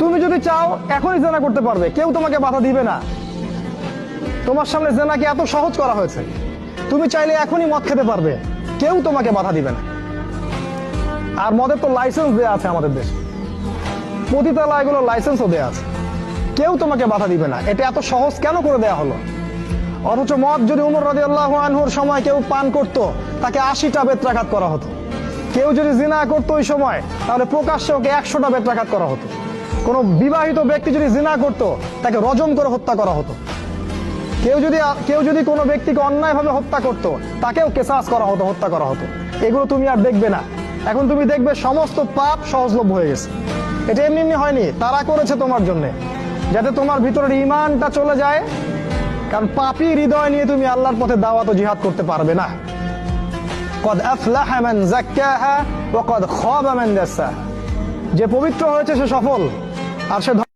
তুমি যদি চাও, এখনই জেনা করতে পারবে। কেউ তোমাকে বাধা দিবে না। তোমার সামনে জেনাকে এত সহজ করা হয়েছে। তুমি চাইলে এখনই মদ খেতে পারবে। কেউ তোমাকে বাধা দিবে না। আর মদের তো লাইসেন্স দেওয়া আছে আমাদের দেশে। পতিতালয় এগুলো লাইসেন্সও দেওয়া আছে। কেউ তোমাকে বাধা দিবে না। এটা এত সহজ কেন করে দেয়া হলো? অথচ মদ যদি উমর রাজি আল্লাহ আনহুর সময় কেউ পান করত, তাকে আশিটা বেত্রাঘাত করা হতো। কেউ যদি জিনা করতো ওই সময়, তাহলে প্রকাশ্যে ওকে একশোটা বেত্রাঘাত করা হতো। কোন বিবাহিত ব্যক্তি যদি জিনা করত, তাকে রজম করে হত্যা করা হতো। কেউ যদি কেউ যদি কোনো ব্যক্তিকে অন্যায়ভাবে হত্যা করত, তাকেও কেসাস করা হতো, হত্যা করা হতো। এগুলো তুমি আর দেখবে না। এখন তুমি দেখবে সমস্ত পাপ সহজলভ্য হয়ে গেছে। এটা এমনি এমনি হয়নি। তারা করেছে তোমার জন্য। যাতে তোমার ভিতরের ইমানটা চলে যায়। কারণ পাপি হৃদয় নিয়ে তুমি আল্লাহর পথে দাওয়াত জিহাদ করতে পারবে না। কদ আফলাহা মান যাক্কাহা ওয়া কদ খাবা মান দাসাহা যে পবিত্র হয়েছে সে সফল। আর সে